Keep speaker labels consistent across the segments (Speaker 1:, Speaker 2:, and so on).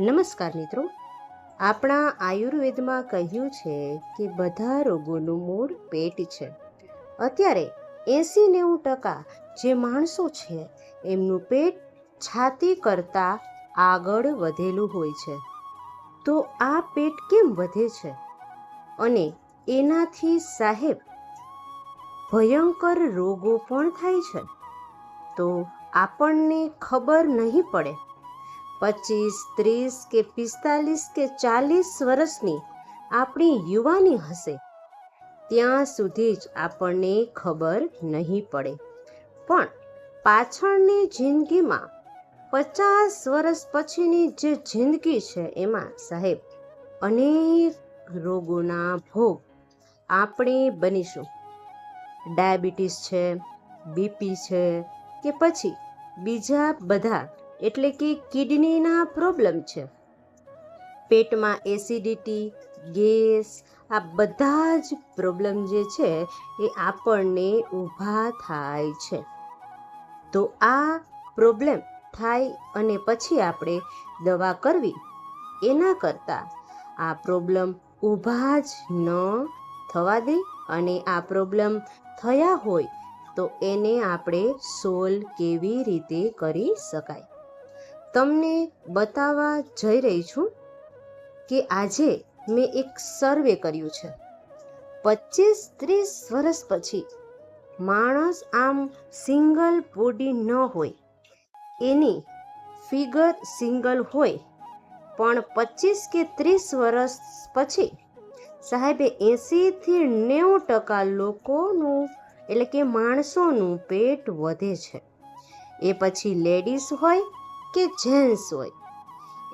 Speaker 1: નમસ્કાર મિત્રો. આપણા આયુર્વેદમાં કહ્યું છે કે બધા રોગોનું મૂળ પેટ છે. અત્યારે એંસી નેવું ટકા જે માણસો છે એમનું પેટ છાતી કરતાં આગળ વધેલું હોય છે. તો આ પેટ કેમ વધે છે? અને એનાથી સાહેબ ભયંકર રોગો પણ થાય છે? તો આપણને ખબર નહીં પડે પચીસ, ત્રીસ કે પિસ્તાલીસ કે ચાલીસ વર્ષની આપણી યુવાની હશે. ત્યાં સુધી જ આપણને ખબર નહીં પડે. પણ પાછળની જિંદગીમાં પચાસ વર્ષ પછીની જે જિંદગી છે એમાં સાહેબ, અનેક રોગોના ભોગ આપણે બનીશું. ડાયાબિટીસ છે, બીપી છે કે પછી બીજા બધા એટલે કે કિડનીના પ્રોબ્લેમ છે. પેટમાં એસિડિટી, ગેસ, આ બધા જ પ્રોબ્લેમ જે છે એ આપણને ઊભા થાય છે. તો આ પ્રોબ્લેમ થાય અને પછી આપણે દવા કરવી. એના કરતાં આ પ્રોબ્લેમ ઊભા જ ન થવા દે અને આ પ્રોબ્લેમ થયા હોય તો એને આપણે સોલ્વ કેવી રીતે કરી શકાય? તમને બતાવવા જઈ રહી છું કે આજે મેં એક સર્વે કર્યું છે. પચીસ ત્રીસ વર્ષ પછી માણસ આમ સિંગલ બોડી ન હોય, એની ફિગર સિંગલ હોય, પણ પચીસ કે ત્રીસ વર્ષ પછી સાહેબે એંસીથી નેવું ટકા લોકોનું, એટલે કે માણસોનું પેટ વધે છે. એ પછી લેડીઝ હોય કે જેન્ટ્સ હોય.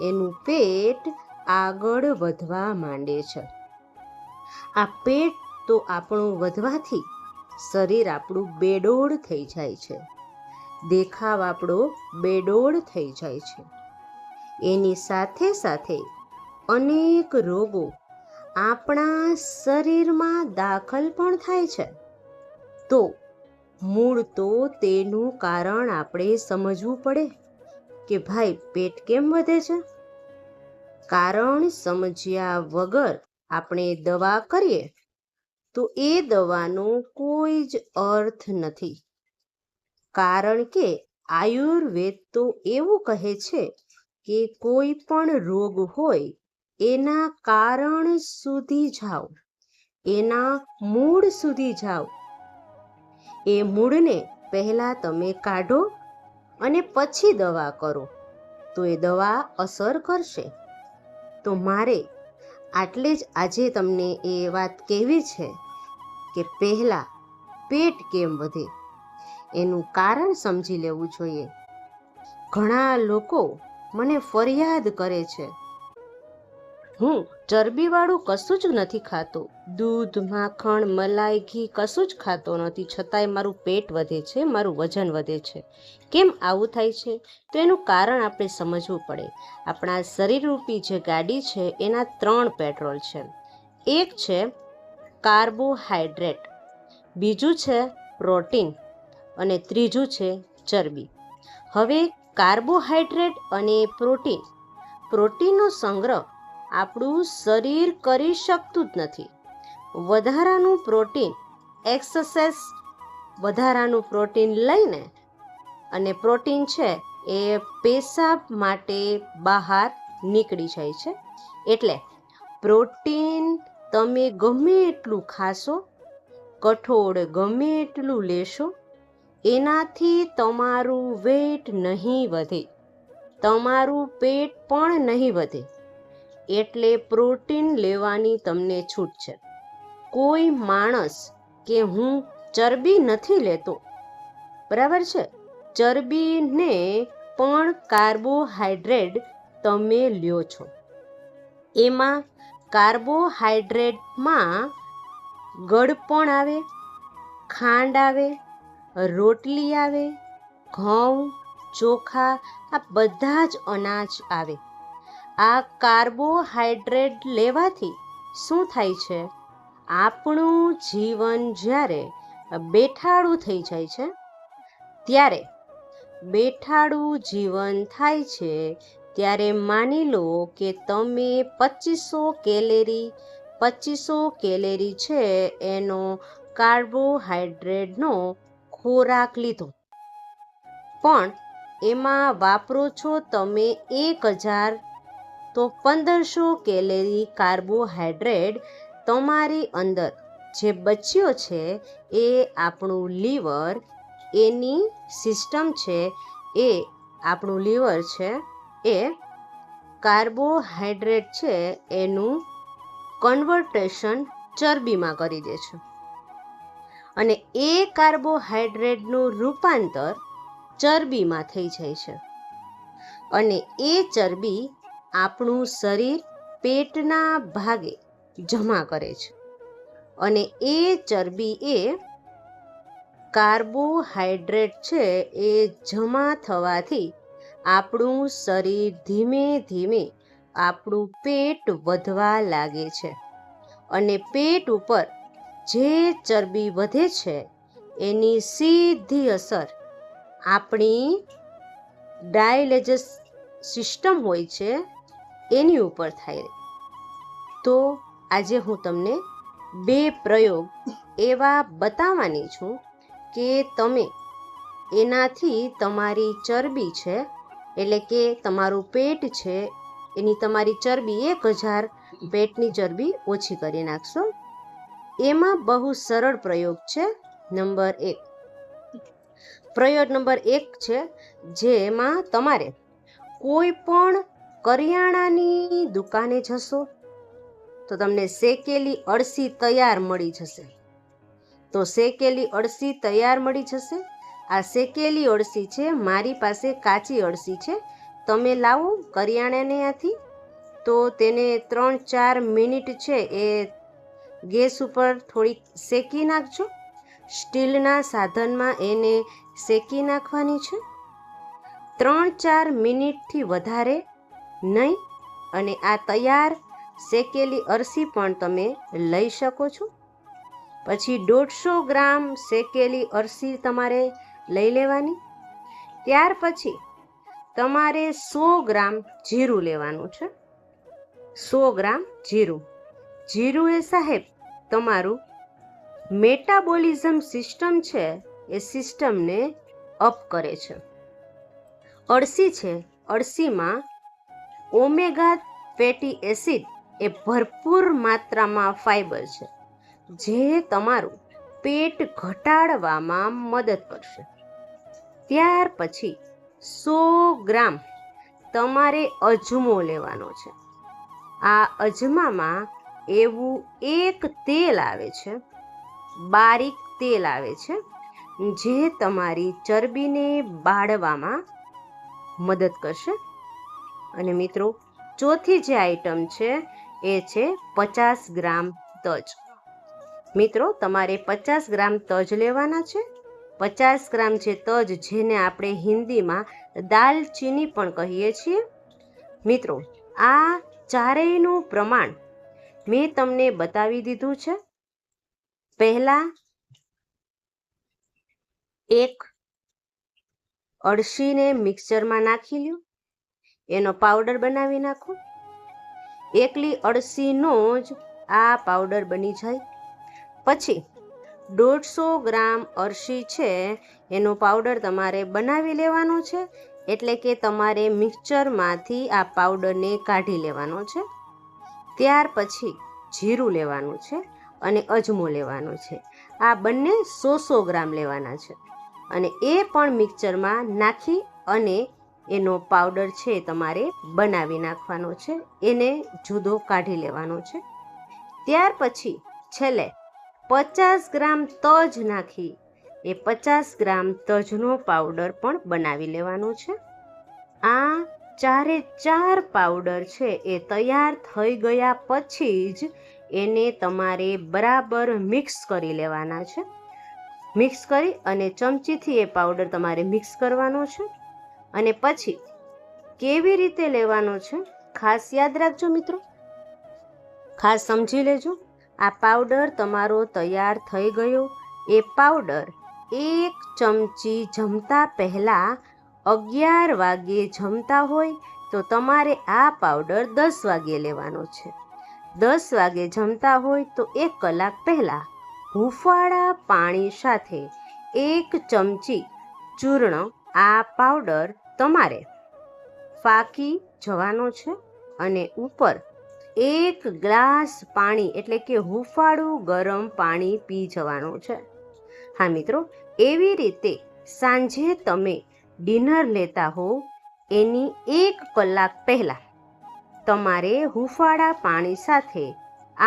Speaker 1: એનું પેટ આગળ વધવા માંડે છે. આ પેટ તો આપણું વધવાથી શરીર આપણું બેડોળ થઈ જાય છે. દેખાવ આપણો બેડોળ થઈ જાય છે. એની સાથે સાથે અનેક રોગો આપણા શરીરમાં દાખલ પણ થાય છે. તો મૂળ તો તેનું કારણ આપણે સમજવું પડે. કે ભાઈ પેટ કેમ વધે છે? કારણ સમજ્યા વગર આપણે દવા કરીએ, તો એ દવાનો કોઈ જ અર્થ નથી. કારણ કે આયુર્વેદ તો એવું કહે છે કે કોઈ પણ રોગ હોય, એના કારણ સુધી જાઓ, એના મૂળ સુધી જાઓ. એ મૂળને પહેલાં તમે કાઢો અને પછી દવા કરો. તો એ દવા અસર કરશે. તો મારે આટલે જ આજે તમને એ વાત કહેવી છે કે પહેલાં પેટ કેમ વધે? એનું કારણ સમજી લેવું જોઈએ. ઘણા લોકો મને ફરિયાદ કરે છે હું ચરબીવાળું કશું જ નથી ખાતો. દૂધ માખણ મલાઈ, ઘી કશું જ ખાતો નથી. છતાંય મારું પેટ વધે છે, મારું વજન વધે છે. કેમ આવું થાય છે? તો એનું કારણ આપણે સમજવું પડે. આપણા શરીરરૂપી જે ગાડી છે, એના ત્રણ પેટ્રોલ છે. એક છે કાર્બોહાઈડ્રેટ, બીજું છે પ્રોટીન અને ત્રીજું છે ચરબી. હવે કાર્બોહાઈડ્રેટ અને પ્રોટીન. પ્રોટીનનો સંગ્રહ આપણું શરીર કરી શકતું જ નથી. વધારાનું પ્રોટીન એક્સરસાઇઝ વધારાનું પ્રોટીન લઈને અને પ્રોટીન છે એ પેશાબ માટે બહાર નીકળી જાય છે. એટલે પ્રોટીન તમે ગમે એટલું ખાશો, કઠોળ ગમે એટલું લેશો, એનાથી તમારું વેટ નહીં વધે. તમારું પેટ પણ નહીં વધે. એટલે પ્રોટીન લેવાની તમને છૂટ છે. કોઈ માણસ કે હું ચરબી નથી લેતો. બરાબર છે? ચરબીને પણ કાર્બોહાઈડ્રેટ તમે લ્યો છો. એમાં કાર્બોહાઈડ્રેટમાં ગળપણ આવે, ખાંડ આવે, રોટલી આવે, ઘઉં, ચોખા, આ બધા જ અનાજ આવે. આ કાર્બોહાઈડ્રેટ લેવાથી શું થાય છે? આપણું જીવન જ્યારે બેઠાડું થઈ જાય છે, ત્યારે બેઠાડું જીવન થાય છે, ત્યારે માની લો કે તમે પચીસો કેલેરી પચીસો કેલેરી છે એનો કાર્બોહાઈડ્રેટનો ખોરાક લીધો. પણ એમાં વાપરો છો તમે એક હજાર તો પંદરસો કેલેરી કાર્બોહાઈડ્રેટ તમારી અંદર જે બચ્યો છે એ આપણું લીવર એની સિસ્ટમ છે એ આપણું લીવર છે એ કાર્બોહાઈડ્રેટ છે એનું કન્વર્ટેશન ચરબીમાં કરી દે છે. અને એ કાર્બોહાઈડ્રેટનું રૂપાંતર ચરબીમાં થઈ જાય છે. અને એ ચરબી આપણું શરીર પેટના ભાગે જમા કરે છે. અને એ ચરબી એ કાર્બોહાઈડ્રેટ છે એ જમા થવાથી આપણું શરીર ધીમે ધીમે આપણું પેટ વધવા લાગે છે. અને પેટ ઉપર જે ચરબી વધે છે, એની સીધી અસર આપણી ડાયલેજસ સિસ્ટમ હોય છે એની ઉપર થાય. તો આજે હું તમને બે પ્રયોગ એવા બતાવવાની છું કે તમે એનાથી તમારી ચરબી છે, એટલે કે તમારું પેટ છે, એની તમારી ચરબી એક હજાર પેટની ચરબી ઓછી કરી નાખશો. એમાં બહુ સરળ પ્રયોગ છે નંબર એક. પ્રયોગ નંબર એક છે જેમાં તમારે કોઈ પણ કરિયાણાની દુકાને જશો, તો તમને શેકેલી અળસી તૈયાર મળી જશે. તો શેકેલી અળસી તૈયાર મળી જશે. આ શેકેલી અળસી છે, મારી પાસે કાચી અળસી છે. તમે લાવો કરિયાણાને આથી. તો તેને ત્રણ ચાર મિનિટ છે, એ ગેસ ઉપર થોડીક શેકી નાખજો. સ્ટીલના સાધનમાં એને શેકી નાખવાની છે. ત્રણ ચાર મિનિટથી વધારે નહીં? અને આ તૈયાર શેકેલી અરસી પણ તમે લઈ શકો છો? પછી દોઢસો ગ્રામ શેકેલી અરસી તમારે લઈ લેવાની. ત્યાર પછી તમારે સો ગ્રામ જીરું લેવાનું છે. સો ગ્રામ જીરું. જીરું એ સાહેબ તમારું મેટાબોલિઝમ સિસ્ટમ છે, એ સિસ્ટમને અપ કરે છે. અળસી છે, અળસીમાં ઓમેગા ફેટી એસિડ એ ભરપૂર માત્રામાં ફાઈબર છે, જે તમારું પેટ ઘટાડવામાં મદદ કરશે. ત્યાર પછી સો ગ્રામ તમારે અજમો લેવાનો છે. આ અજમામાં એવું એક તેલ આવે છે, બારીક તેલ આવે છે, જે તમારી ચરબીને બાળવામાં મદદ કરશે. અને મિત્રો, ચોથી જે આઈટમ છે, એ છે પચાસ ગ્રામ તજ. મિત્રો, તમારે પચાસ ગ્રામ તજ લેવાના છે. પચાસ ગ્રામ જે તજ જેને આપણે હિન્દીમાં દાલચીની પણ કહીએ છીએ. મિત્રો, આ ચારેયનું પ્રમાણ મેં તમને બતાવી દીધું છે. પહેલાં એક અળસીને મિક્સરમાં નાખી લ્યો. એનો પાવડર બનાવી નાખો. એકલી અળસીનો જ આ પાવડર બની જાય. પછી દોઢસો ગ્રામ અળસી છે, એનો પાવડર તમારે બનાવી લેવાનો છે, એટલે કે તમારે મિક્સચરમાંથી આ પાવડરને કાઢી લેવાનો છે. ત્યાર પછી જીરું લેવાનું છે અને અજમો લેવાનો છે. આ બંને સો સો ગ્રામ લેવાના છે. અને એ પણ મિક્સચરમાં નાખી અને એનો પાવડર છે તમારે બનાવી નાખવાનો છે, એને જુદો કાઢી લેવાનો છે. ત્યાર પછી છેલ્લે પચાસ ગ્રામ તજ નાખી, એ પચાસ ગ્રામ તજનો પાવડર પણ બનાવી લેવાનો છે. આ ચારે ચાર પાવડર છે એ તૈયાર થઈ ગયા પછી જ એને તમારે બરાબર મિક્સ કરી લેવાના છે. મિક્સ કરી અને ચમચીથી એ પાવડર તમારે મિક્સ કરવાનો છે. અને પછી કેવી રીતે લેવાનો છે? ખાસ યાદ રાખજો મિત્રો. ખાસ સમજી લેજો. આ પાવડર તમારો તૈયાર થઈ ગયો. એ પાવડર એક ચમચી જમતા પહેલાં અગિયાર વાગે જમતા હોય તો તમારે આ પાવડર દસ વાગ્યે લેવાનો છે. દસ વાગે જમતા હોય તો એક કલાક પહેલાં હુંફાળા પાણી સાથે એક ચમચી ચૂર્ણ આ પાવડર તમારે ફાકી જવાનો છે અને ઉપર એક ગ્લાસ પાણી, એટલે કે હુંફાળું ગરમ પાણી પી જવાનું છે. હા મિત્રો, એવી રીતે સાંજે તમે ડિનર લેતા હો, એની એક કલાક પહેલાં તમારે હુંફાળા પાણી સાથે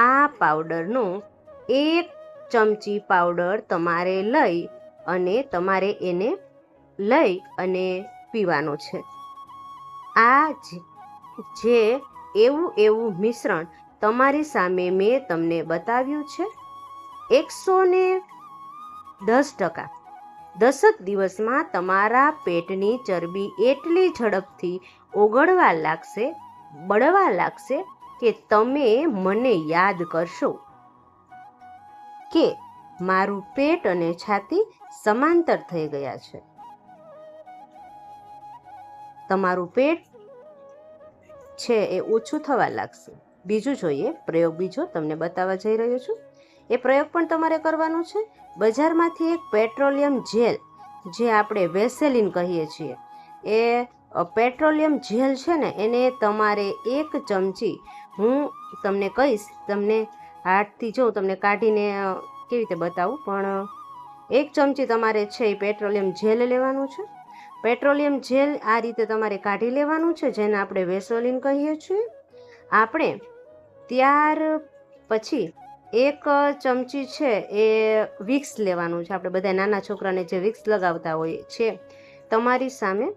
Speaker 1: આ પાવડરનો એક ચમચી પાવડર તમારે લઈ અને તમારે એને લઈ અને પીવાનો છે. આ જ- એવું એવું મિશ્રણ તમારી સામે મેં તમને બતાવ્યું છે એકસો ને દસ ટકા. દસક દિવસમાં તમારા પેટની ચરબી એટલી ઝડપથી ઓગળવા લાગશે, બળવા લાગશે કે તમે મને યાદ કરશો કે મારું પેટ અને છાતી સમાંતર થઈ ગયા છે. તમારું પેટ છે એ ઓછું થવા લાગશે. બીજું જોઈએ, પ્રયોગ બીજો તમને બતાવવા જઈ રહ્યો છું. એ પ્રયોગ પણ તમારે કરવાનો છે. બજારમાંથી એક પેટ્રોલિયમ જેલ, જે આપણે વેસેલિન કહીએ છીએ, એ પેટ્રોલિયમ જેલ છે ને, એને તમારે એક ચમચી, હું તમને કહીશ, તમને હાથથી જો તમને કાઢીને કેવી રીતે બતાવું, પણ, એક ચમચી તમારે છે એ પેટ્રોલિયમ જેલ લેવાનું છે. પેટ્રોલિયમ જેલ આ રીતે તમારે કાઢી લેવાનું છે, જેને આપણે વેસોલિન કહીએ છીએ. આપણે ત્યાર પછી એક ચમચી છે એ વિક્સ લેવાનું છે. આપણે બધા નાના છોકરાને જે વિક્સ લગાવતા હોઈએ છે, તમારી સામે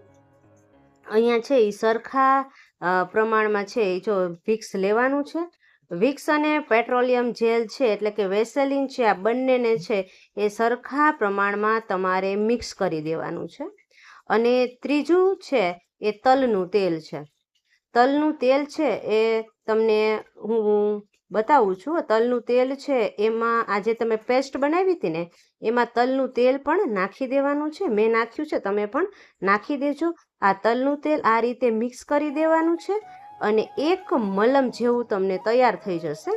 Speaker 1: અહીંયા છે એ સરખા પ્રમાણમાં છે એ જો વિક્સ લેવાનું છે. વિક્સ અને પેટ્રોલિયમ જેલ છે એટલે કે વેસેલિન છે, આ બંનેને છે એ સરખા પ્રમાણમાં તમારે મિક્સ કરી દેવાનું છે. અને ત્રીજું છે એ તલનું તેલ છે. તલનું તેલ છે એ તમને હું બતાવું છું. તલનું તેલ છે એમાં આજે તમે પેસ્ટ બનાવી હતી ને, એમાં તલનું તેલ પણ નાખી દેવાનું છે. મેં નાખ્યું છે, તમે પણ નાખી દેજો. આ તલનું તેલ આ રીતે મિક્સ કરી દેવાનું છે અને એક મલમ જેવું તમને તૈયાર થઈ જશે.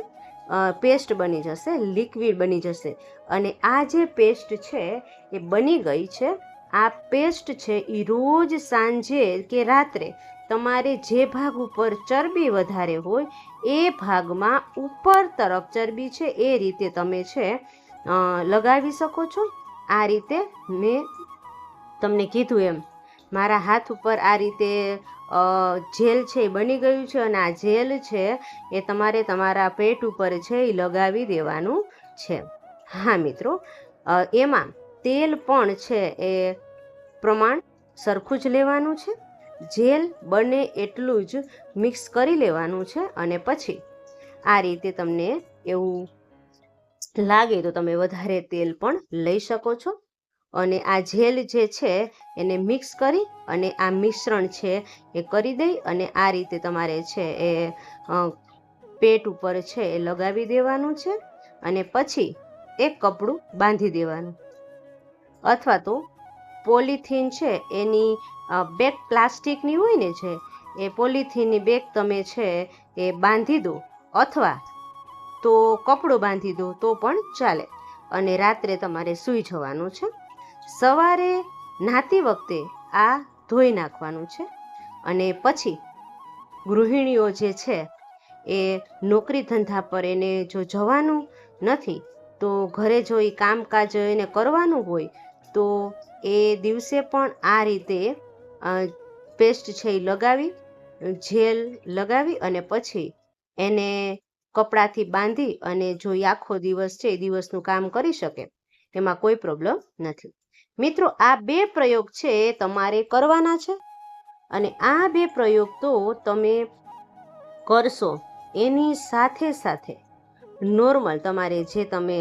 Speaker 1: પેસ્ટ બની જશે, લિક્વિડ બની જશે. અને આ જે પેસ્ટ છે એ બની ગઈ છે આ પેસ્ટ છે એ રોજ સાંજે કે રાત્રે. તમારે જે ભાગ ઉપર ચરબી વધારે હોય, એ ભાગમાં ઉપર તરફ ચરબી છે, એ રીતે તમે છે લગાવી શકો છો. આ રીતે મેં તમને કીધું એમ. મારા હાથ ઉપર આ રીતે જેલ છે એ બની ગયું છે અને આ જેલ છે એ તમારે તમારા પેટ ઉપર છે એ લગાવી દેવાનું છે. હા મિત્રો એમાં તેલ પણ છે એ પ્રમાણ સરખું જ લેવાનું છે. જેલ બને એટલું જ મિક્સ કરી લેવાનું છે અને પછી આ રીતે તમને એવું લાગે તો તમે વધારે તેલ પણ લઈ શકો છો. અને આ જેલ જે છે એને મિક્સ કરી અને આ મિશ્રણ છે એ કરી દઈ અને આ રીતે તમારે છે એ પેટ ઉપર છે એ લગાવી દેવાનું છે અને પછી એક કપડું બાંધી દેવાનું. અથવા તો પોલિથીન છે, એની બેગ પ્લાસ્ટિકની હોય ને છે એ પોલિથીનની બેગ તમે છે, એ બાંધી દો અથવા તો કપડું બાંધી દો તો પણ ચાલે. અને રાત્રે તમારે સૂઈ જવાનું છે. સવારે નાતી વખતે આ ધોઈ નાખવાનું છે. અને પછી ગૃહિણીઓ જે છે, એ નોકરી ધંધા પર એને જો જવાનું નથી, તો ઘરે જો એ કામકાજ એને કરવાનું હોય તો એ દિવસે પણ આ રીતે પેસ્ટ છે એ લગાવી, જેલ લગાવી અને પછી એને કપડાથી બાંધી અને જો એ આખો દિવસ છે એ દિવસનું કામ કરી શકે, એમાં કોઈ પ્રોબ્લેમ નથી. મિત્રો, આ બે પ્રયોગ છે તમારે કરવાના છે અને આ બે પ્રયોગ તો તમે કરશો એની સાથે સાથે નોર્મલ તમારે જે તમે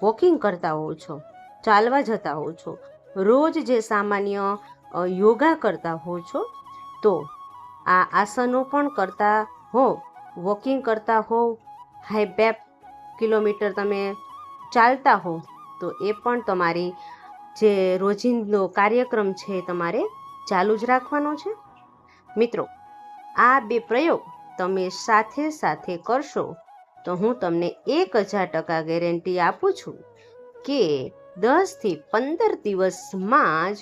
Speaker 1: વોકિંગ કરતા હોવ છો ચાલવા જતા હો છો. રોજ જે સામાન્ય યોગા કરતા હો છો, તો આ આસનો પણ કરતા હો વોકિંગ કરતા હો હાઈ બેપ કિલોમીટર તમે ચાલતા હો તો એ પણ તમારી જે રોજિંદો કાર્યક્રમ છે તમારે ચાલુ જ રાખવાનો છે. મિત્રો, આ બે પ્રયોગ તમે સાથે સાથે કરશો તો હું તમને એક હજાર ટકા ગેરંટી આપું છું કે દસથી પંદર દિવસમાં જ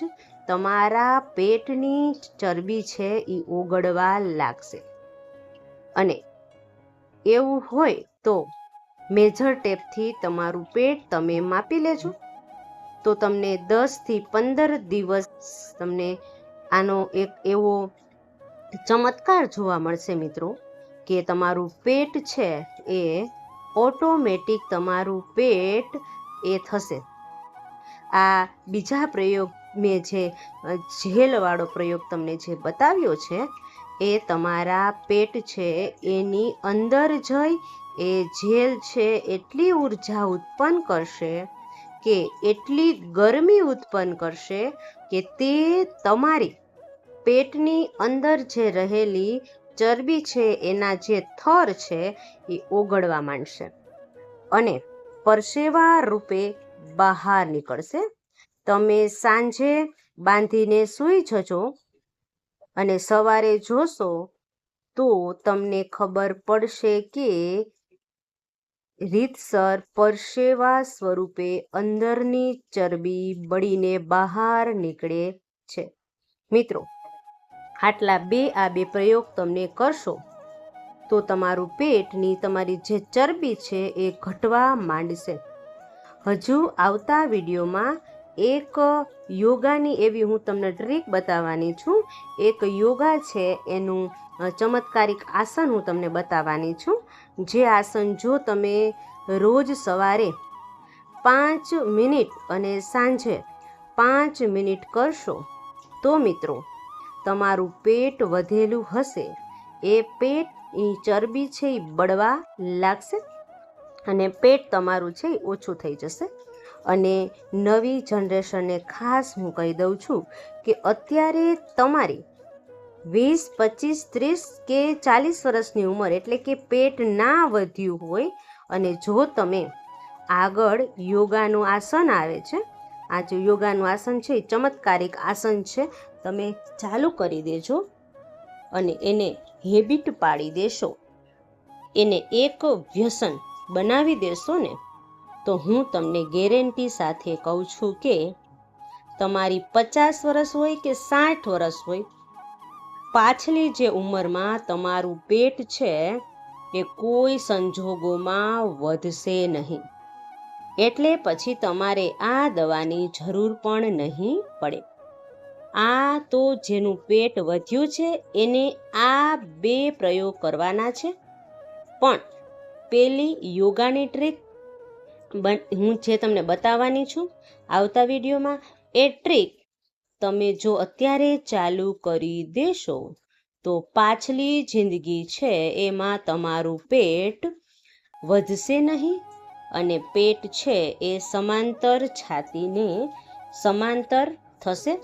Speaker 1: તમારા પેટની ચરબી છે એ ઓગળવા લાગશે. અને એવું હોય તો મેજર ટેપથી તમારું પેટ તમે માપી લેજો. તો તમને દસથી પંદર દિવસ તમને આનો એક એવો ચમત્કાર જોવા મળશે મિત્રો, કે તમારું પેટ છે એ ઓટોમેટિક તમારું પેટ એ થશે. આ બીજા પ્રયોગ મેં જે જેલવાળો પ્રયોગ તમને જે બતાવ્યો છે, એ તમારા પેટ છે, એની અંદર જઈ, એ જેલ છે, એટલી ઊર્જા ઉત્પન્ન કરશે કે એટલી ગરમી ઉત્પન્ન કરશે કે તે તમારી પેટની અંદર જે રહેલી ચરબી છે, એના જે થર છે, એ ઓગળવા માંડશે. અને પરસેવા રૂપે બહાર નીકળશે. તમે સાંજે બાંધીને સૂઈ જજો અને સવારે જોશો તો તમને ખબર પડશે કે રીતસર પરસેવા સ્વરૂપે અંદરની ચરબી બળીને બહાર નીકળે છે. મિત્રો, આટલા બે આ બે પ્રયોગ તમને કરશો તો તમારું પેટની તમારી જે ચરબી છે એ ઘટવા માંડશે. હજુ આવતા વિડીયોમાં એક યોગાની એવી હું તમને ટ્રીક બતાવવાની છું. એક યોગા છે એનું ચમત્કારિક આસન હું તમને બતાવવાની છું. જે આસન જો તમે રોજ સવારે પાંચ મિનિટ અને સાંજે પાંચ મિનિટ કરશો, તો મિત્રો તમારું પેટ વધેલું હશે. એ પેટ ચરબી છે એ બળવા લાગશે. અને પેટ તમારું છે એ ઓછું થઈ જશે. અને નવી જનરેશનને ખાસ હું કહી દઉં છું કે અત્યારે તમારી વીસ, પચીસ, ત્રીસ કે ચાલીસ વર્ષની ઉંમર એટલે કે પેટ ના વધ્યું હોય અને જો તમે આગળ યોગાનું આસન આવે છે, આ જે યોગાનું આસન છે એ ચમત્કારિક આસન છે, તમે ચાલુ કરી દેજો અને એને હેબિટ પાડી દેશો. એને એક વ્યસન બનાવી દેશો ને, તો હું તમને ગેરંટી સાથે કહું છું કે તમારી પચાસ વર્ષ હોય કે સાઠ વર્ષ હોય, પાછલી જે ઉંમરમાં તમારું પેટ છે એ કોઈ સંજોગોમાં વધશે નહીં. એટલે પછી તમારે આ દવાની જરૂર પણ નહીં પડે. આ તો જેનું પેટ વધ્યું છે, એને આ બે પ્રયોગ કરવાના છે. પણ પેલી યોગાની ટ્રીક હું જે તમને બતાવવાની છું, આવતા વિડીયોમાં એ ટ્રીક તમે જો અત્યારે ચાલુ કરી દેશો, તો પાછલી જિંદગી છે એમાં તમારું પેટ વધશે નહીં અને પેટ છે એ સમાંતર છાતીને સમાંતર થશે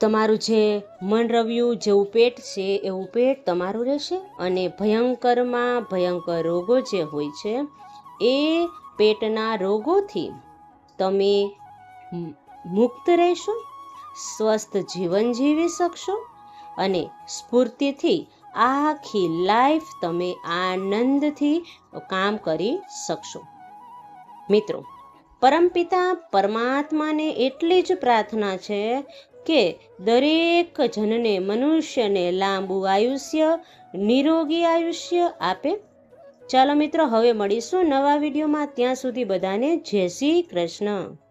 Speaker 1: તમારું જે મન રવ્યું, જેવું પેટ છે, એવું પેટ તમારું રહેશે. અને ભયંકરમાં ભયંકર રોગો જે હોય છે, એ પેટના રોગોથી તમે મુક્ત રહેશો, સ્વસ્થ જીવન જીવી શકશો અને સ્ફૂર્તિથી આખી લાઈફ તમે આનંદથી કામ કરી શકશો. મિત્રો, પરમપિતા પરમાત્માને એટલી જ પ્રાર્થના છે કે દરેક જનને મનુષ્યને લાંબુ આયુષ્ય, નિરોગી આયુષ્ય આપે? ચાલો મિત્રો, હવે મળીશું નવા વિડીયોમાં. ત્યાં સુધી બધાને જય શ્રી કૃષ્ણ.